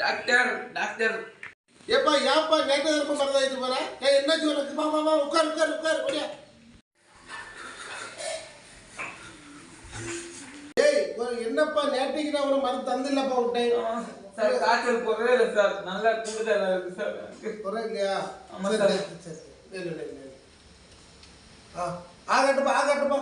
Doctor doctor. ஏப்பா ஏப்பா நேற்று இருப்ப மறந்தா இது போற? ஏய் என்னாச்சு உனக்கு வா வா வா உட்கார் உட்கார் உட்கார் ஓடியா. ஏய் என்னப்பா நேற்றுக்கு நான் ஒரு மருந்து தந்தில்லப்பா விட்டேன் சார் காய்ச்சல் போகவே இல்லை சார். நல்லா கூடுதலா இருக்கு சார். எனக்கு. குறை இல்லையா ஆமா சரி, சார். ஆகட்டுப்பா ஆகட்டுப்பா.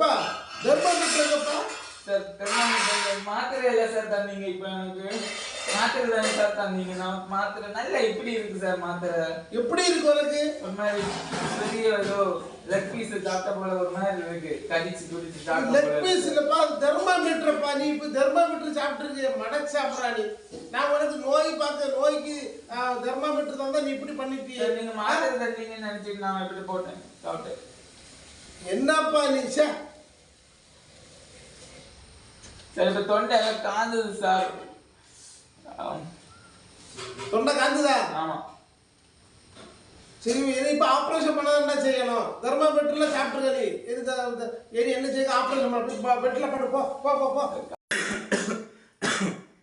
எப்பா தர்மபுத்திரப்பா சார் thermometer மாத்திரை இல்லை சார் தந்தீங்க இப்போ எனக்கு. மாத்திரை தானே சார் தந்தீங்க. நான் மாத்திரை நல்லா எப்படி இருக்கு சார் மாத்திரை? எப்படி இருக்கு உனக்கு? ஒரு மாதிரி பெரிய ஏதோ லெக் பீஸ் சாப்பிட்ட போல ஒரு மாதிரி இருக்கு. கடிச்சு குடிச்சு சாப்பிட்ட லெக் பீஸ். இல்லப்பா தெர்மாமீட்டர்ப்பா நீ இப்போ தெர்மாமீட்டர் சாப்பிட்டுருக்க மடக்கு சாப்பிட்றா நீ. நான் உனக்கு நோய் பார்க்க நோய்க்கு தெர்மாமீட்டர் தந்தா நீ இப்படி பண்ணிட்டியே. நீங்க மாத்திரை தந்தீங்கன்னு நினைச்சிட்டு நான் எப்படி போட்டேன். சாப்பிட்டேன். என்னப்பா நீ சே சார் இப்போ தொண்டை காந்தது சார். தொண்டை காந்துதா? ஆமா. சரி இது இப்போ ஆப்ரேஷன் பண்ண என்ன செய்யணும்? தெர்மாமீட்டர்ல சாப்பிட்டுருக்க நீ. அந்த ஏறி என்ன செய்ய? ஆப்ரேஷன் பண்ண பெட்டில் படு போ போ போ போ.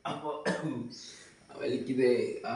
அப்போ வலிக்குது. ஆ.